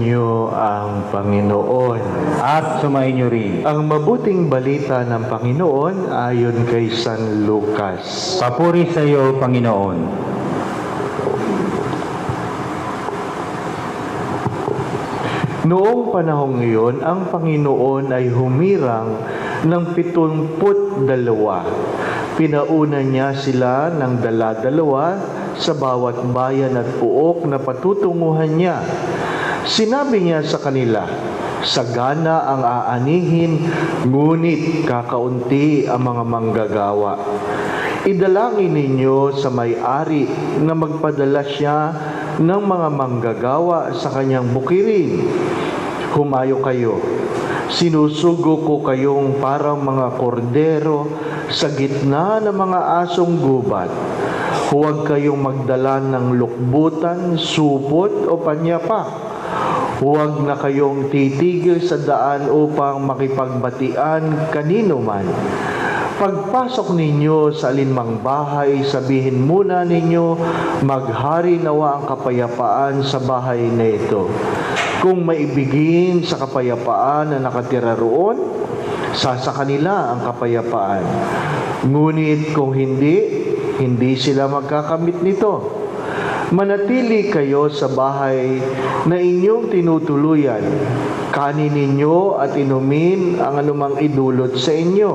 niyo ang Panginoon. at sumainyo rin. Ang mabuting balita ng Panginoon ayon kay San Lucas. Papuri sa iyo, Panginoon. Noong panahong iyon, ang Panginoon ay humirang ng pitumput dalawa. Pinauna niya sila ng dala-dalawa sa bawat bayan at puok na patutunguhan niya. Sinabi niya sa kanila, Sagana ang aanihin, ngunit kakaunti ang mga manggagawa. Idalangin ninyo sa may-ari na magpadala siya ng mga manggagawa sa kanyang bukirin. Humayo kayo. Sinusugo ko kayong parang mga kordero sa gitna ng mga asong gubat. Huwag kayong magdala ng lukbutan, supot o panyapak. Huwag na kayong titigil sa daan upang makipagbatian kanino man. Pagpasok ninyo sa alinmang bahay, sabihin muna ninyo, maghari nawa ang kapayapaan sa bahay na ito. Kung maibigin sa kapayapaan na nakatira roon, sa sa kanila ang kapayapaan. Ngunit kung hindi, hindi sila magkakamit nito. Manatili kayo sa bahay na inyong tinutuluyan. Kanin ninyo at inumin ang anumang idulot sa inyo,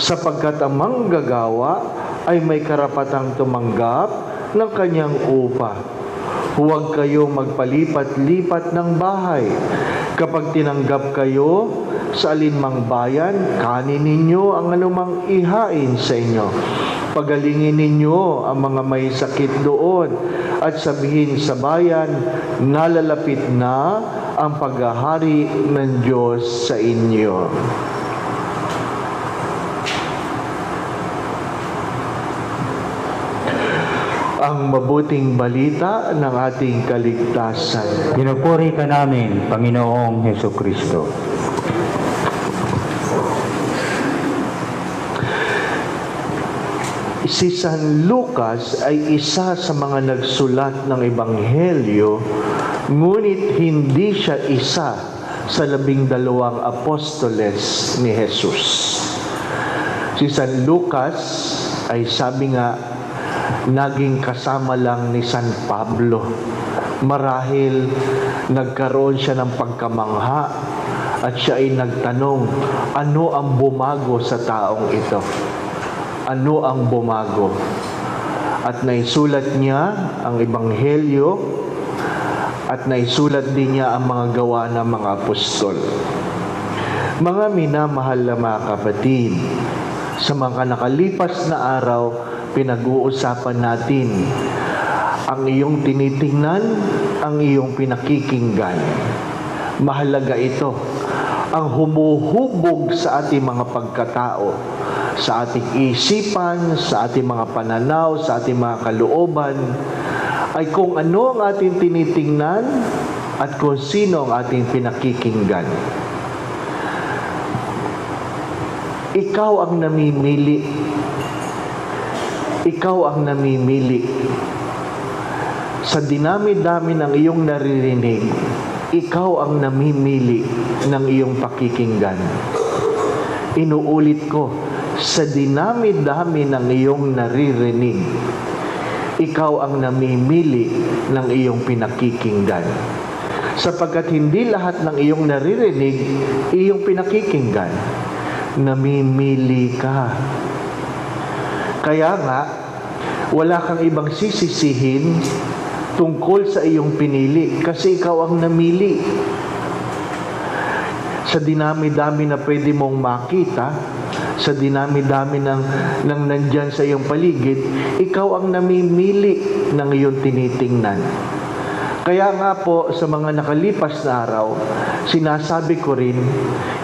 sapagkat ang manggagawa ay may karapatang tumanggap ng kanyang upa. Huwag kayong magpalipat-lipat ng bahay. Kapag tinanggap kayo sa alinmang bayan, kanin ninyo ang anumang ihain sa inyo. Pagalingin ninyo ang mga may sakit doon at sabihin sa bayan, nalalapit na ang paghahari ng Diyos sa inyo. Ang mabuting balita ng ating kaligtasan. Pinupuri ka namin, Panginoong Heso Kristo. Si San Lucas ay isa sa mga nagsulat ng Ebanghelyo, ngunit hindi siya isa sa labing dalawang apostoles ni Jesus. Si San Lucas ay sabi nga, naging kasama lang ni San Pablo. Marahil nagkaroon siya ng pagkamangha at siya ay nagtanong, ano ang bumago sa taong ito? Ano ang bumago. At naisulat niya ang Ebanghelyo at naisulat din niya ang mga gawa ng mga apostol. Mga minamahal na mga kapatid, sa mga nakalipas na araw, pinag-uusapan natin ang iyong tinitingnan, ang iyong pinakikinggan. Mahalaga ito ang humuhubog sa ating mga pagkatao, sa ating isipan, sa ating mga pananaw, sa ating mga kalooban, ay kung ano ang ating tinitingnan at kung sino ang ating pinakikinggan. Ikaw ang namimili. Ikaw ang namimili. Sa dinami-dami ng iyong naririnig, ikaw ang namimili ng iyong pakikinggan. Inuulit ko, sa dinami-dami ng iyong naririnig, ikaw ang namimili ng iyong pinakikinggan. Sapagkat hindi lahat ng iyong naririnig, iyong pinakikinggan. Namimili ka. Kaya nga, wala kang ibang sisisihin tungkol sa iyong pinili kasi ikaw ang namili. Sa dinami-dami na pwede mong makita, sa dinami-dami ng, ng nandyan sa iyong paligid, ikaw ang namimili ng iyong tinitingnan. Kaya nga po, sa mga nakalipas na araw, sinasabi ko rin,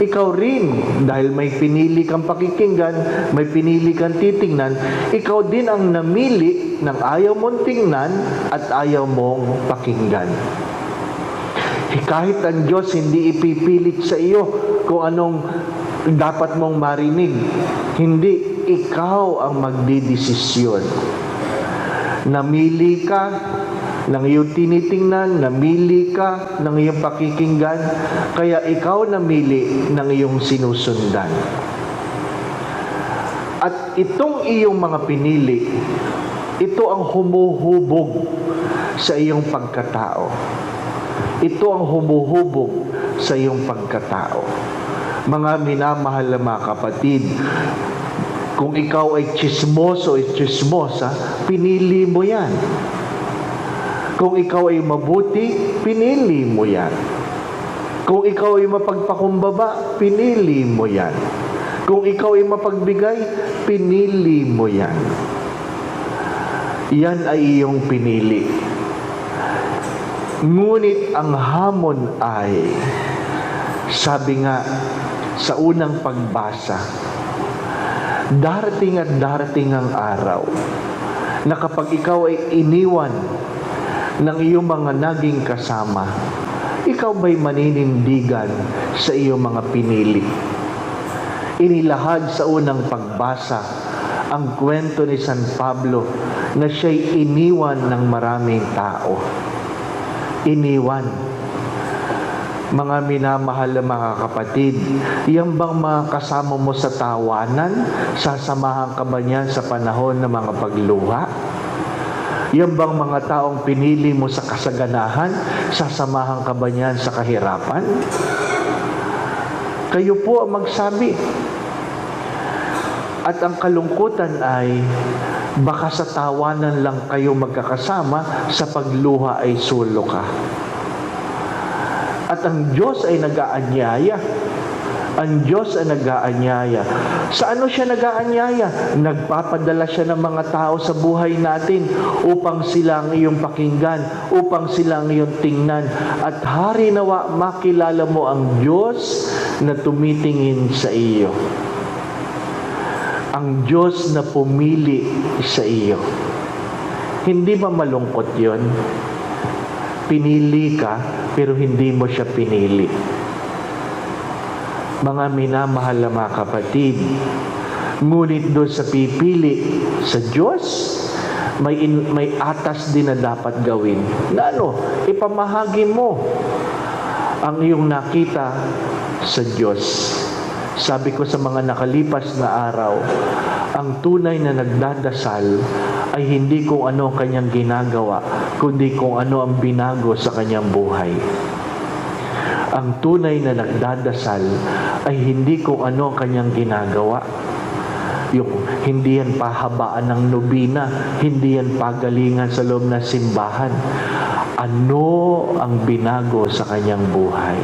ikaw rin, dahil may pinili kang pakikinggan, may pinili kang titingnan, ikaw din ang namili ng ayaw mong tingnan at ayaw mong pakinggan. Kahit ang Diyos hindi ipipilit sa iyo kung anong dapat mong marinig. Hindi, ikaw ang magdidesisyon. Namili ka ng iyong tinitingnan, namili ka ng iyong pakikinggan, kaya ikaw namili ng iyong sinusundan. At itong iyong mga pinili, ito ang humuhubog sa iyong pagkatao. Ito ang humuhubog sa iyong pagkatao. Mga minamahal na mga kapatid, kung ikaw ay chismoso o chismosa, pinili mo yan. Kung ikaw ay mabuti, pinili mo yan. Kung ikaw ay mapagpakumbaba, pinili mo yan. Kung ikaw ay mapagbigay, pinili mo yan. Yan ay iyong pinili. Ngunit ang hamon ay, sabi nga sa unang pagbasa, darating at darating ang araw na kapag ikaw ay iniwan ng iyong mga naging kasama, ikaw ba'y maninindigan sa iyong mga pinili? Inilahad sa unang pagbasa ang kwento ni San Pablo na siya'y iniwan ng maraming tao. Iniwan. Mga minamahal na mga kapatid, yan bang mga kasama mo sa tawanan? Sasamahan ka ba niyan sa panahon ng mga pagluha? Yan bang mga taong pinili mo sa kasaganahan? Sasamahan ka ba niyan sa kahirapan? Kayo po ang magsabi. At ang kalungkutan ay baka sa tawanan lang kayo magkakasama, sa pagluha ay sulo ka. At ang Diyos ay nag-aanyaya. Ang Diyos ay nag-aanyaya. Sa ano siya nag-aanyaya? Nagpapadala siya ng mga tao sa buhay natin upang sila ang iyong pakinggan, upang sila ang iyong tingnan. At hari nawa makilala mo ang Diyos na tumitingin sa iyo. Ang Diyos na pumili sa iyo. Hindi ba malungkot yon? Pinili ka, pero hindi mo siya pinili. Mga minamahal na mga kapatid, ngunit doon sa pipili sa Diyos, may, in, may atas din na dapat gawin. Na ano, ipamahagi mo ang iyong nakita sa Diyos. Sabi ko sa mga nakalipas na araw, ang tunay na nagdadasal ay hindi kung ano ang kanyang ginagawa, kundi kung ano ang binago sa kanyang buhay. Ang tunay na nagdadasal ay hindi kung ano ang kanyang ginagawa. Yung hindi yan pahabaan ng nobina, hindi yan pagalingan sa loob ng simbahan. Ano ang binago sa kanyang buhay?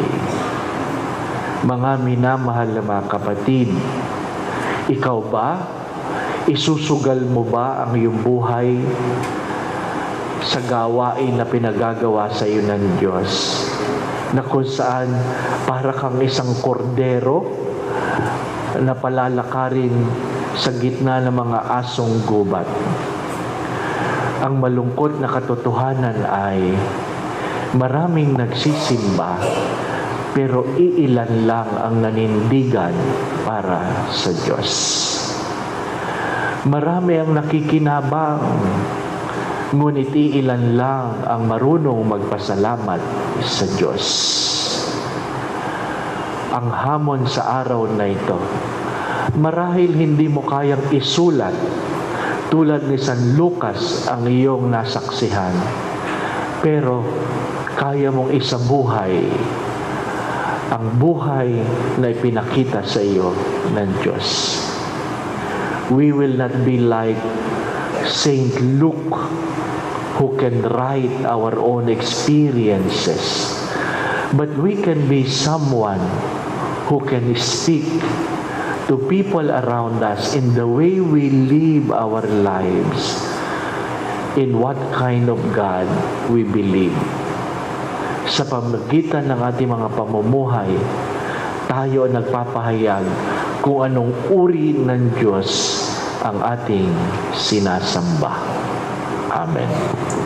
Mga minamahal na mga kapatid, ikaw ba? Isusugal mo ba ang iyong buhay sa gawain na pinagagawa sa iyo ng Diyos? Na kung saan para kang isang kordero na palalakarin sa gitna ng mga asong gubat. Ang malungkot na katotohanan ay maraming nagsisimba pero iilan lang ang nanindigan para sa Diyos. Marami ang nakikinabang, ngunit iilan lang ang marunong magpasalamat sa Diyos. Ang hamon sa araw na ito, marahil hindi mo kayang isulat tulad ni San Lucas ang iyong nasaksihan, pero kaya mong isabuhay ang buhay na ipinakita sa iyo ng Diyos. We will not be like Saint Luke who can write our own experiences, but we can be someone who can speak to people around us in the way we live our lives, in what kind of God we believe. Sa pamagitan ng ating mga pamumuhay, tayo nagpapahayag kung anong uri ng Diyos ang ating sinasamba. Amen.